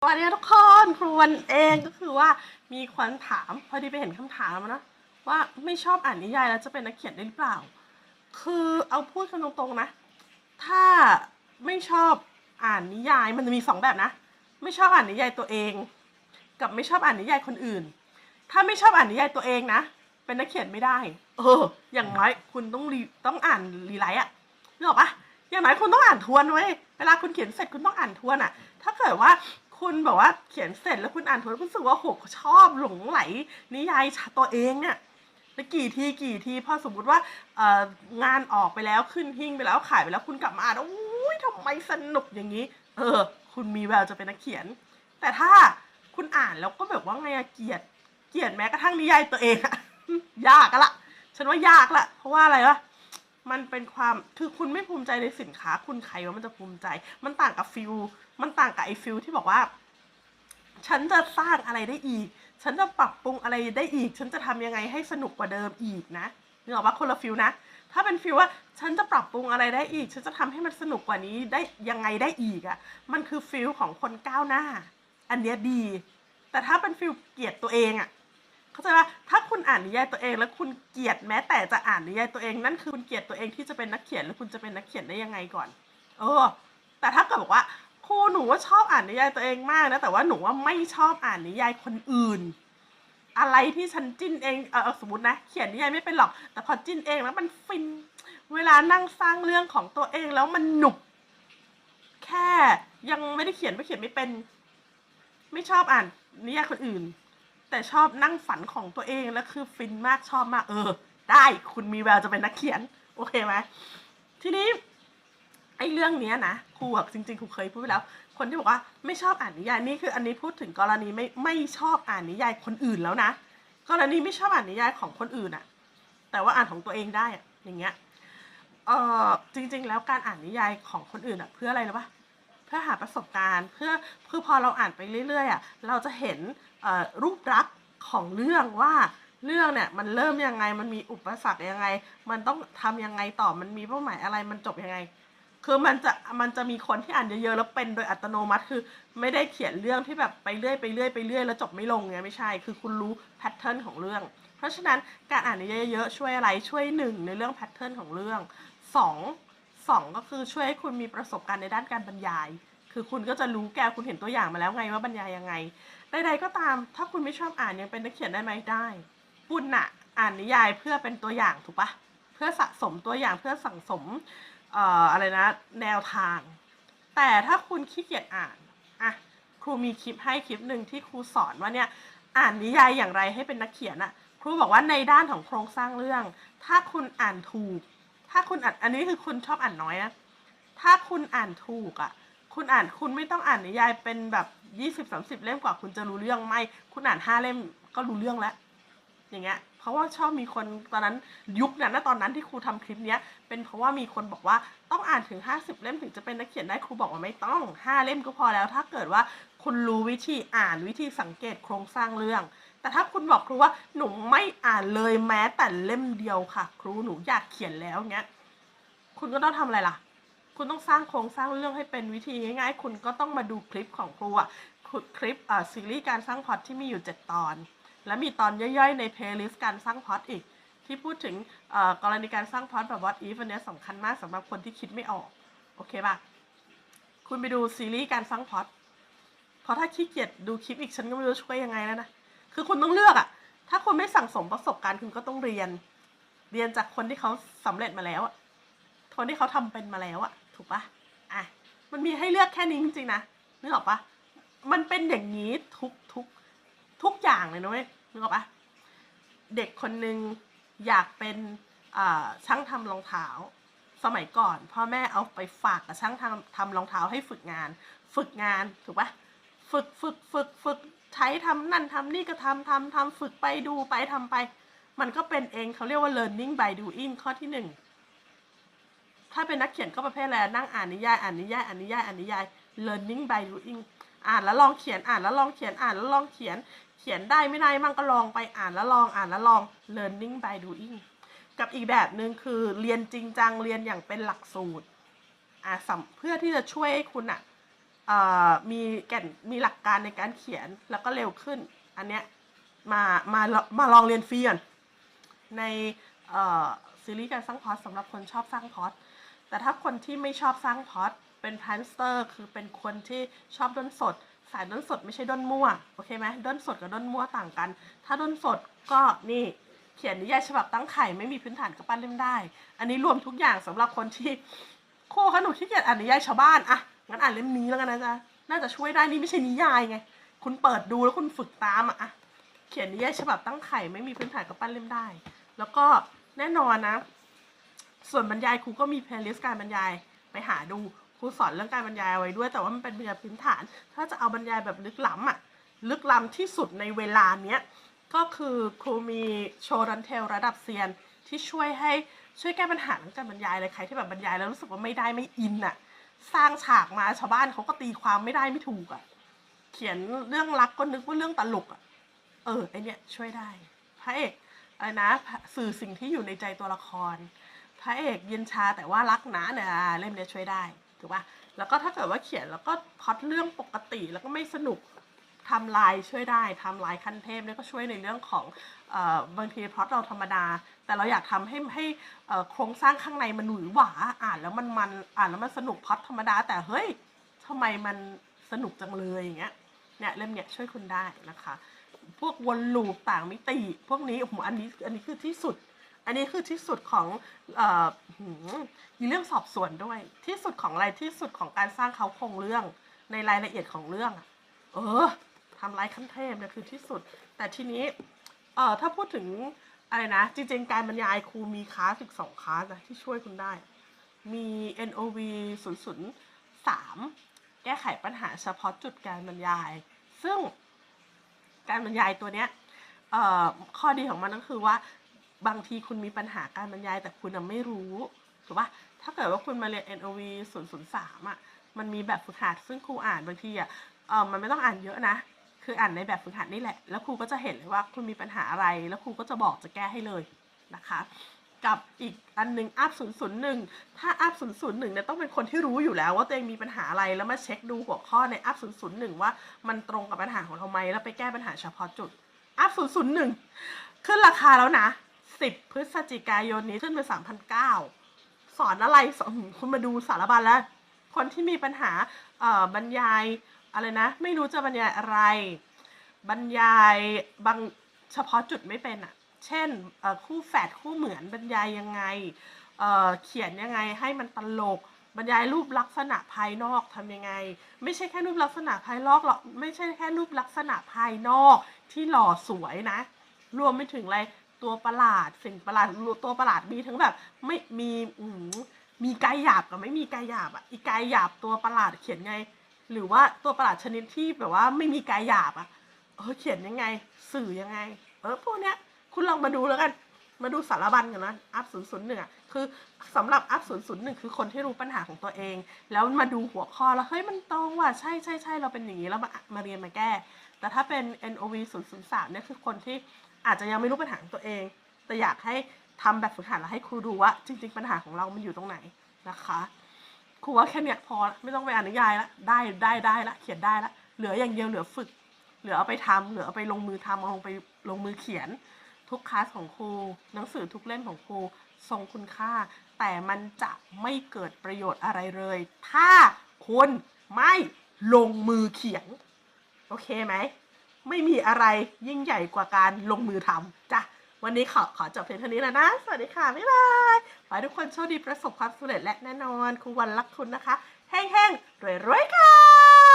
สวัสดีทุกคนครูวันเองก็คือว่ามีคนถามพอดีไปเห็นคำถามนะว่าไม่ชอบอ่านนิยายแล้วจะเป็นนักเขียนได้หรือเปล่า คือเอาพูดกันตรงๆนะ ถ้าไม่ชอบอ่านนิยายมันจะมีสองแบบนะ ไม่ชอบอ่านนิยายตัวเอง กับไม่ชอบอ่านนิยายคนอื่น ถ้าไม่ชอบอ่านนิยายตัวเองนะ เป็นนักเขียนไม่ได้ เออ อย่างน้อยคุณต้องรีต้องอ่านรีไลท์อะนึกออกปะอย่างน้อยคุณต้องอ่านทวนไว้ยเวลาคุณเขียนเสร็จคุณต้องอ่านทวนอะถ้าเกิดว่า คุณแบบว่าเขียนเสร็จแล้วคุณอ่านทวนคุณรู้สึกว่าโหชอบหลงไหล นิยายตัวเองเนี่ยแล้วกี่ทีกี่ทีพอสมมุติว่าเองานออกไปแล้วขึ้นหิ้งไปแล้วขายไปแล้วคุณกลับมาอ่านแล้วอุ้ยทำไมสนุกอย่างนี้ เออ คุณมีแววจะเป็นนักเขียน แต่ถ้าคุณอ่านแล้วก็แบบว่าไงอะเกลียดเกลียดแม้กระทั่งนิยายตัวเองอะยากละฉันว่ายากละเพราะว่าอะไรวะ มันเป็นความคือคุณไม่ภูมิใจในสินค้า คุณใครว่ามันจะภูมิใจ มันต่างกับฟิลมันต่างกับไอฟิลที่บอกว่า ฉันจะสร้างอะไรได้อีก ฉันจะปรับปรุงอะไรได้อีก ฉันจะทำยังไงให้สนุกกว่าเดิมอีกนะนึกออกปะคนละฟิลนะ ถ้าเป็นฟิลว่าฉันจะปรับปรุงอะไรได้อีก ฉันจะทำให้มันสนุกกว่านี้ได้ยังไงได้อีกอะ่ะ มันคือฟิลของคนก้าวหน้า อันเนี้ยดี แต่ถ้าเป็นฟิลเกลียดตัวเองอะ่ะ เข้าใจว่าถ้าคุณอ่านนิยายตัวเอง แล้วคุณเกลียดแม้แต่จะอ่านนิยายตัวเอง นั่นคือคุณเกลียดตัวเองที่จะเป็นนักเขียนแล้วคุณจะเป็นนักเขียนได้ยังไงก่อน เออ แต่ถ้าเกิดบอกว่าครูหนูว่าชอบอ่านนิยายตัวเองมากนะแต่ว่าหนูว่าไม่ชอบอ่านนิยายคนอื่น อะไรที่ฉันจิ้นเองเออสมมตินะ เขียนนิยายไม่เป็นหรอก แต่พอจิ้นเองแล้วมันฟิน เวลานั่งสร้างเรื่องของตัวเองแล้วมันหนุก แค่ยังไม่ได้เขียนไม่เขียนไม่เป็น ไม่ชอบอ่านนิยายคนอื่น แต่ชอบนั่งฝันของตัวเองแล้วคือฟินมากชอบมาก เออ ได้คุณมีแววจะเป็นนักเขียน โอเคไหมทีนี้ไอ้เรื่องเนี้ยนะครูอะจริงๆครูเคยพูดไปแล้ว คนที่บอกว่าไม่ชอบอ่านนิยายนี่คืออันนี้พูดถึงกรณีไม่ไม่ชอบอ่านนิยายคนอื่นแล้วนะกรณีไม่ชอบอ่านนิยายของคนอื่นอะแต่ว่าอ่านของตัวเองได้อะอย่างเงี้ยเออจริง ๆ แล้วการอ่านนิยายของคนอื่นอะเพื่ออะไรหรู้ปะเพื่อหาประสบการณ์ เพื่อคือพอเราอ่านไปเรื่อยๆอะเราจะเห็น รูปลักษณ์ของเรื่องว่าเรื่องเนี่ยมันเริ่มยังไงมันมีอุปสรรคยังไง มันต้องทำยังไงต่อมันมีเป้าหมายอะไรมันจบยังไง คือมันจะมันจะมีคนที่อ่านเยอะๆแล้วเป็นโดยอัตโนมัติคือ ไม่ได้เขียนเรื่องที่แบบไปเรื่อยไปเรื่อยไปเรื่อยแล้วจบไม่ลงเงี้ยไม่ใช่ คือคุณรู้แพทเทิร์นของเรื่อง เพราะฉะนั้นการอ่านเยอะๆช่วยอะไรช่วยหนึ่งในเรื่องแพทเทิร์นของเรื่องสองสองก็คือช่วยให้คุณมีประสบการณ์ในด้านการบรรยาย คือคุณก็จะรู้แกคุณเห็นตัวอย่างมาแล้วไงว่าบรรยายยังไงใดๆก็ตาม ถ้าคุณไม่ชอบอ่านยังเป็นนักเขียนได้ไหมได้คุณน่ะ อ่านนิยายเพื่อเป็นตัวอย่างถูกปะเพื่อสะสมตัวอย่างเพื่อสั่งสมเอ่ออะไรนะ แนวทาง แต่ถ้าคุณขี้เกียจอ่านอะครูมีคลิปให้คลิปหนึ่งที่ครูสอนว่าเนี่ยอ่านนิยายอย่างไรให้เป็นนักเขียนอะครูบอกว่าในด้านของโครงสร้างเรื่อง ถ้าคุณอ่านถูก ถ้าคุณอ่านอันนี้คือคุณชอบอ่านน้อยนะถ้าคุณอ่านถูกอะ คุณอ่านคุณไม่ต้องอ่านนิยายเป็นแบบยี่สิบสามสิบเล่มกว่าคุณจะรู้เรื่องไหมคุณอ่านห้าเล่มก็รู้เรื่องแล้ว อย่างเงี้ย เพราะว่าชอบมีคนตอนนั้นยุคนั้นนะตอนนั้นที่ครูทำคลิปเนี้ย เป็นเพราะว่ามีคนบอกว่าต้องอ่านถึง50เล่มถึงจะเป็นนักเขียนได้ครูบอกว่าไม่ต้อง5เล่มก็พอแล้ว ถ้าเกิดว่าคุณรู้วิธีอ่านวิธีสังเกตโครงสร้างเรื่อง แต่ถ้าคุณบอกครูว่าหนูไม่อ่านเลยแม้แต่เล่มเดียวค่ะ ครูหนูอยากเขียนแล้วเงี้ย คุณก็ต้องทำอะไรล่ะ คุณต้องสร้างโครงสร้างเรื่องให้เป็นวิธีง่ายๆ คุณก็ต้องมาดูคลิปของครูอะคลิปอ่าซีรีส์การสร้างพอตที่มีอยู่ 7 ตอน และมีตอนย่อยๆ ในเพลย์ลิสต์การสร้างพอตอีก ที่พูดถึงเอ่อกรณีการสร้างพอตแบบ what if อันนี้สำคัญมากสำหรับคนที่คิดไม่ออก โอเคป่ะ คุณไปดูซีรีส์การสร้างพอตเพราะถ้าขี้เกียจดูคลิปอีกฉันก็ไม่รู้ช่วยยังไงแล้วนะ คือคุณต้องเลือกอะถ้าคุณไม่สั่งสมประสบการณ์คุณก็ต้องเรียน เรียนจากคนที่เขาสำเร็จมาแล้วอะคนที่เขาทำเป็นมาแล้วอะ ถูกปะอะมันมีให้เลือกแค่นี้จริงๆนะนึกออกปะมันเป็นอย่างนี้ทุกทุกทุกอย่างเลยนะเว้ยนึกออกปะเด็กคนหนึ่งอยากเป็นช่างทำรองเท้า สมัยก่อน พ่อแม่เอาไปฝากกับช่างทำทำรองเท้าให้ฝึกงาน ฝึกงานถูกปะฝึกฝึกฝึกฝึกใช้ทำนั่นทำนี่ก็ทำทำทำฝึกไปดูไปทำไป มันก็เป็นเองเขาเรียกว่า learning by doing ข้อที่หนึ่ง ถ้าเป็นนักเขียนก็ประเภทอะไรนั่งอ่านนิยายอ่านนิยายอ่านนิยายอ่านนิยาย learning by doing อ่านแล้วลองเขียนอ่านแล้วลองเขียนอ่านแล้วลองเขียน เขียนได้ไม่ได้มั่งก็ลองไปอ่านแล้วลองอ่านแล้วลอง learning by doing กับอีกแบบหนึ่งคือเรียนจริงจังเรียนอย่างเป็นหลักสูตรอ่าสเพื่อที่จะช่วยให้คุณอะเอ่อมีแก่นมีหลักการในการเขียนแล้วก็เร็วขึ้น อันเนี้ยมามามาลองเรียนฟรีก่อนในซีรีส์การสร้างพอดสำหรับคนชอบสร้างพอด แต่ถ้าคนที่ไม่ชอบสร้างพอดเป็นพนสเตอร์คือเป็นคนที่ชอบด้นสด สายด้นสดไม่ใช่ด้นมั่วโอเคไหมด้นสดกับด้นมั่วต่างกัน ถ้าด้นสดก็นี่เขียนนิยายฉบับตั้งไข่ไม่มีพื้นฐานก็ปั้นเล่มได้ อันนี้รวมทุกอย่างสำหรับคนที่โคคะหนูขี้เกียจอ่านนิยายชาวบ้านอะงั้นอ่านเล่มนี้แล้วกันนะจ๊ะน่าจะช่วยได้นี่ไม่ใช่นิยายไง คุณเปิดดูแล้วคุณฝึกตามอะอะเขียนนิยายฉบับตั้งไข่ไม่มีพื้นฐานก็ปั้นเล่มได้ แล้วก็แน่นอนนะ ส่วนบรรยายครูก็มีเพลย์ลิสต์การบรรยายไปหาดูครูสอนเรื่องการบรรยายเอาไว้ด้วยแต่ว่ามันเป็นบรรยายพื้นฐาน ถ้าจะเอาบรรยายแบบลึกล้ำอะลึกล้ำที่สุดในเวลาเนี้ยก็คือครูมีโชว์รันเทลระดับเซียนที่ช่วยให้ช่วยแก้ปัญหาเรื่องการบรรยายเลยใครที่แบบบรรยายแล้วรู้สึกว่าไม่ได้ไม่อินอะสร้างฉากมาชาวบ้านเขาก็ตีความไม่ได้ไม่ถูกอะเขียนเรื่องรักก็นึกว่าเรื่องตลกอะเออไอเนี้ยช่วยได้พระเอกอะไรนะสื่อสิ่งที่อยู่ในใจตัวละคร พระเอกเย็นชาแต่ว่ารักนาเนี่ยเล่มเนี้ยช่วยได้ถูกปะแล้วก็ถ้าเกิดว่าเขียนแล้วก็พ็อตเรื่องปกติแล้วก็ไม่สนุกทำลายช่วยได้ทำลายขั้นเทพเนี่ยก็ช่วยในเรื่องของอบางทีพล็อตเราธรรมดา แต่เราอยากทำให้ให้โครงสร้างข้างในมันหนุยหวาอ่านแล้วมันมันอ่านแล้วมันสนุกพล็อตธรรมดา แต่เฮ้ยทำไมมันสนุกจังเลยอย่างเงี้ยเนี่ยเล่มเนี้ยช่วยคุณได้นะคะ พวกวนลูปต่างมิติ พวกนี้โอ้โหอันนี้อันนี้คือที่สุด อันนี้คือที่สุดของอ่อหืมมีเรื่องสอบสวนด้วย ที่สุดของอะไรที่สุดของการสร้างเขาโครงเรื่องในรายละเอียดของเรื่อง เออทำลายขั้นเทพเนี่ยคือที่สุด แต่ทีนี้เอ่อถ้าพูดถึงอะไรนะ จริงๆ การบรรยายครูมีคลาสอีกสองคลาสนะที่ช่วยคุณได้ มี NOV 0 0 3 แก้ไขปัญหาเฉพาะจุดการบรรยาย ซึ่งการบรรยายตัวเนี้ยเอ่อข้อดีของมันก็คือว่า บางทีคุณมีปัญหาการบรรยายแต่คุณน่ะไม่รู้ถูกปะถ้าเกิดว่าคุณมาเรียน NOV 003อะมันมีแบบฝึกหัดซึ่งครูอ่านบางทีอะเออมันไม่ต้องอ่านเยอะนะ คืออ่านในแบบฝึกหัดนี่แหละ แล้วครูก็จะเห็นเลยว่าคุณมีปัญหาอะไร แล้วครูก็จะบอกจะแก้ให้เลยนะคะ กับอีกอันหนึ่งอัพ001 ถ้าอัพ001เนี่ยต้องเป็นคนที่รู้อยู่แล้วว่าตัวเองมีปัญหาอะไร แล้วมาเช็คดูหัวข้อในอัพ001 ว่ามันตรงกับปัญหาของเราไหมแล้วไปแก้ปัญหาเฉพาะจุดอัพ001 ขึ้นราคาแล้วนะ 10 พฤศจิกายนนี้ขึ้นเป็น3,009สอนอะไรสอนคุณมาดูสารบัญแล้ว คนที่มีปัญหาเอ่อบรรยายอะไรนะ ไม่รู้จะบรรยายอะไร บรรยายบางเฉพาะจุดไม่เป็นอะเช่นเอ่อคู่แฝดคู่เหมือนบรรยายยังไงเเขียนยังไงให้มันตลก บรรยายรูปลักษณะภายนอกทำยังไง ไม่ใช่แค่รูปลักษณะภายนอกหรอกไม่ใช่แค่รูปลักษณะภายนอกที่หล่อสวยนะ รวมไปถึงอะไร ตัวประหลาดสิ่งประหลาดตัวประหลาดมีทั้งแบบ ไม่มีอืมีกายหยาบกับไม่มีกายหยาบอะอีกายหยาบตัวประหลาดเขียนไง หรือว่าตัวประหลาดชนิดที่แบบว่าไม่มีกายหยาบอะเออเขียนยังไง สื่อยังไง เออพวกเนี้ย คุณลองมาดูแล้วกันมาดูสารบัญกันนะอัพศูนย์ศูนย์หนึ่งอะคือสำหรับอัพศูนย์ศูนย์หนึ่งคือคนที่รู้ปัญหาของตัวเอง แล้วมาดูหัวข้อแล้วเฮ้ยมันตรงว่ะใช่ใช่ใช่เราเป็นอย่างนี้แล้วมามาเรียนมาแก้ แต่ถ้าเป็น NOV 0 0 3เนี่ยคือคนที่ อาจจะยังไม่รู้ปัญหาของตัวเอง แต่อยากให้ทำแบบฝึกหัดแล้วให้ครูดูว่า จริง ๆ ปัญหาของเรามันอยู่ตรงไหนนะคะครูว่าแค่เนี้ยพอละไม่ต้องไปอ่านนิยายละได้ได้ได้ละเขียนได้ละเหลืออย่างเดียวเหลือฝึก เหลือเอาไปทำเหลือเอาไปลงมือทำเอาลงไปลงมือเขียน ทุกคลาสของครู หนังสือทุกเล่มของครูทรงคุณค่า แต่มันจะไม่เกิดประโยชน์อะไรเลย ถ้าคุณไม่ลงมือเขียน โอเคไหม ไม่มีอะไรยิ่งใหญ่กว่าการลงมือทำจ้ะวันนี้ขอขอจบเพียงเท่านี้แล้วนะ สวัสดีค่ะ บ๊ายบายขอให้ทุกคนโชคดีประสบความสำเร็จและแน่นอนครูวันรักคุณนะคะแห้งๆรวยๆค่ะ